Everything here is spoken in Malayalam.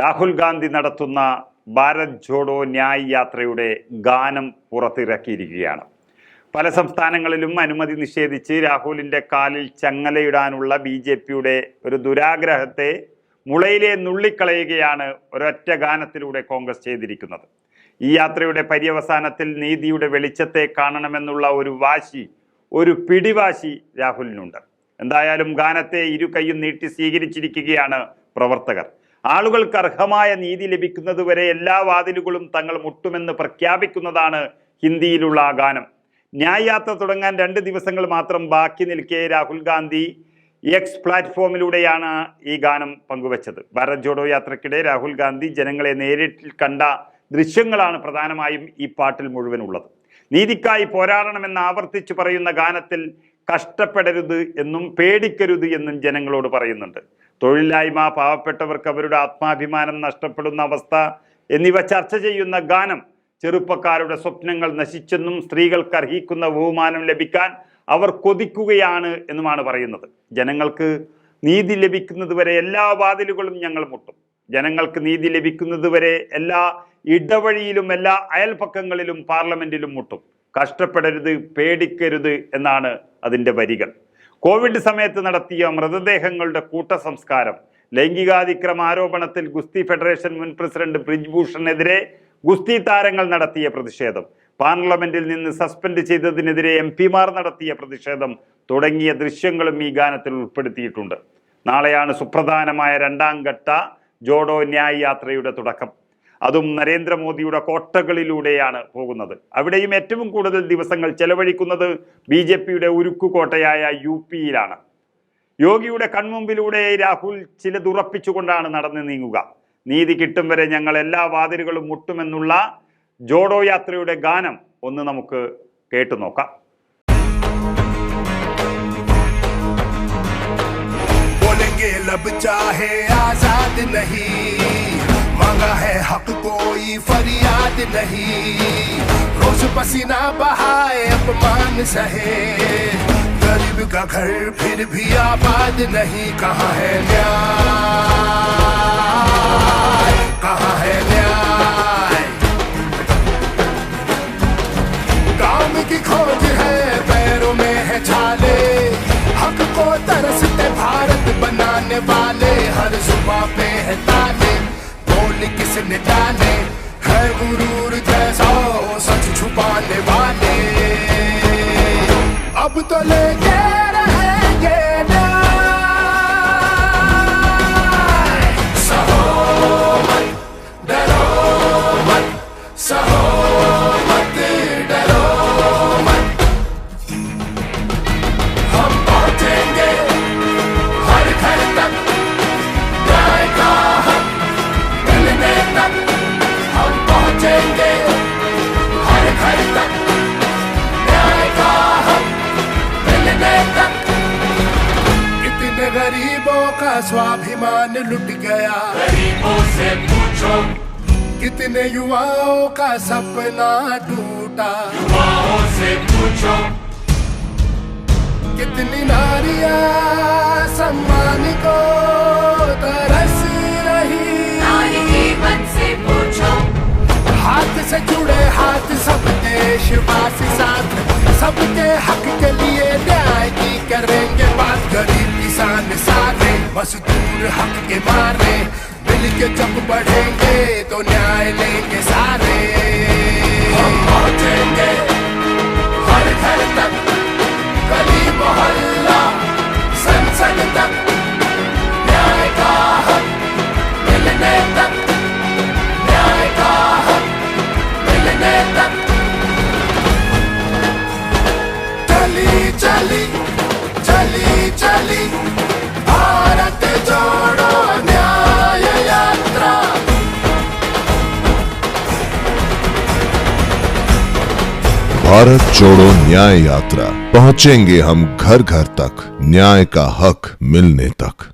രാഹുൽ ഗാന്ധി നടത്തുന്ന ഭാരത് ജോഡോ ന്യായ് യാത്രയുടെ ഗാനം പുറത്തിറക്കിയിരിക്കുകയാണ്. പല സംസ്ഥാനങ്ങളിലും അനുമതി നിഷേധിച്ച് രാഹുലിന്റെ കാലിൽ ചങ്ങലയിടാനുള്ള ബി ജെ പിയുടെ ഒരു ദുരാഗ്രഹത്തെ മുളയിലെ നുള്ളിക്കളയുകയാണ് ഒരൊറ്റ ഗാനത്തിലൂടെ കോൺഗ്രസ് ചെയ്തിരിക്കുന്നത്. ഈ യാത്രയുടെ പര്യവസാനത്തിൽ നീതിയുടെ വെളിച്ചത്തെ കാണണമെന്നുള്ള ഒരു വാശി ഒരു പിടിവാശി രാഹുലിനുണ്ട്. എന്തായാലും ഗാനത്തെ ഇരു കൈയും നീട്ടി സ്വീകരിച്ചിരിക്കുകയാണ് പ്രവർത്തകർ. ആളുകൾക്ക് അർഹമായ നീതി ലഭിക്കുന്നതുവരെ എല്ലാ വാതിലുകളും തങ്ങൾ മുട്ടുമെന്ന് പ്രഖ്യാപിക്കുന്നതാണ് ഹിന്ദിയിലുള്ള ആ ഗാനം ന്യായയാത്ര തുടങ്ങാൻ രണ്ട് ദിവസങ്ങൾ മാത്രം ബാക്കി നിൽക്കെ രാഹുൽ ഗാന്ധി എക്സ് പ്ലാറ്റ്ഫോമിലൂടെയാണ് ഈ ഗാനം പങ്കുവച്ചത്. ഭാരത് ജോഡോ യാത്രക്കിടെ രാഹുൽ ഗാന്ധി ജനങ്ങളെ നേരിട്ട് കണ്ട ദൃശ്യങ്ങളാണ് പ്രധാനമായും ഈ പാട്ടിൽ മുഴുവനുള്ളത്. നീതിക്കായി പോരാടണമെന്ന് ആവർത്തിച്ചു പറയുന്ന ഗാനത്തിൽ കഷ്ടപ്പെടരുത് എന്നും പേടിക്കരുത് എന്നും ജനങ്ങളോട് പറയുന്നുണ്ട്. തൊഴിലില്ലായ്മ പാവപ്പെട്ടവർക്ക് അവരുടെ ആത്മാഭിമാനം നഷ്ടപ്പെടുന്ന അവസ്ഥ എന്നിവ ചർച്ച ചെയ്യുന്ന ഗാനം ചെറുപ്പക്കാരുടെ സ്വപ്നങ്ങൾ നശിച്ചെന്നും സ്ത്രീകൾക്ക് അർഹിക്കുന്ന ബഹുമാനം ലഭിക്കാൻ അവർ കൊതിക്കുകയാണ് എന്നുമാണ് പറയുന്നത്. ജനങ്ങൾക്ക് നീതി ലഭിക്കുന്നത് വരെ എല്ലാ വാതിലുകളും ഞങ്ങൾ മുട്ടും. ജനങ്ങൾക്ക് നീതി ലഭിക്കുന്നത് വരെ എല്ലാ ഇടവഴിയിലും എല്ലാ അയൽപക്കങ്ങളിലും പാർലമെന്റിലും മുട്ടും. കഷ്ടപ്പെടരുത് പേടിക്കരുത് എന്നാണ് അതിന്റെ വരികൾ. കോവിഡ് സമയത്ത് നടത്തിയ മൃതദേഹങ്ങളുടെ കൂട്ട സംസ്കാരം ലൈംഗികാതിക്രമ ആരോപണത്തിൽ ഗുസ്തി ഫെഡറേഷൻ മുൻ പ്രസിഡന്റ് ബ്രിജ്ഭൂഷണെതിരെ ഗുസ്തി താരങ്ങൾ നടത്തിയ പ്രതിഷേധം. പാർലമെന്റിൽ നിന്ന് സസ്പെൻഡ് ചെയ്തതിനെതിരെ എം പിമാർ നടത്തിയ പ്രതിഷേധം തുടങ്ങിയ ദൃശ്യങ്ങളും ഈ ഗാനത്തിൽ ഉൾപ്പെടുത്തിയിട്ടുണ്ട്. നാളെയാണ് സുപ്രധാനമായ രണ്ടാം ഘട്ട ജോഡോ ന്യായ് യാത്രയുടെ തുടക്കം. അതും നരേന്ദ്രമോദിയുടെ കോട്ടകളിലൂടെയാണ് പോകുന്നത്. അവിടെയും ഏറ്റവും കൂടുതൽ ദിവസങ്ങൾ ചെലവഴിക്കുന്നത് ബി ജെ പിയുടെ ഉരുക്കുകോട്ടയായ യു പിയിലാണ്. യോഗിയുടെ കൺമുമ്പിലൂടെ രാഹുൽ ചിലതുറപ്പിച്ചുകൊണ്ടാണ് നടന്നു നീങ്ങുക. നീതി കിട്ടും വരെ ഞങ്ങൾ എല്ലാ വാതിലുകളും മുട്ടുമെന്നുള്ള ജോഡോ യാത്രയുടെ ഗാനം ഒന്ന് നമുക്ക് കേട്ടു നോക്കാം. ലഭിച്ചാ ഹേ ആസാദ് നഹീ मांगा है हक कोई, फरियाद नहीं। रोज पसीना बहाए, अपमान सहे। गरीब का घर फिर भी आबाद नहीं, कहा है न्याय? बोल किसने है गुरूर जैसा सच छुपाने वाले। अब तो लेके स्वाभिमान लुट गया। गरीबों से पूछो। कितने युवाओं का सपना टूटा। युवाओं से पूछो। कितनी नारिया सम्मान को तरस रही। नारी के मन से पूछो। हाथ से जुड़े हाथ सब देशवासी। सारे मजदूर हक के मारने मिल के जब बढ़ेंगे तो न्याय लेंगे भारत जोड़ो न्याय यात्रा। पहुँचेंगे हम घर घर तक। न्याय का हक मिलने तक।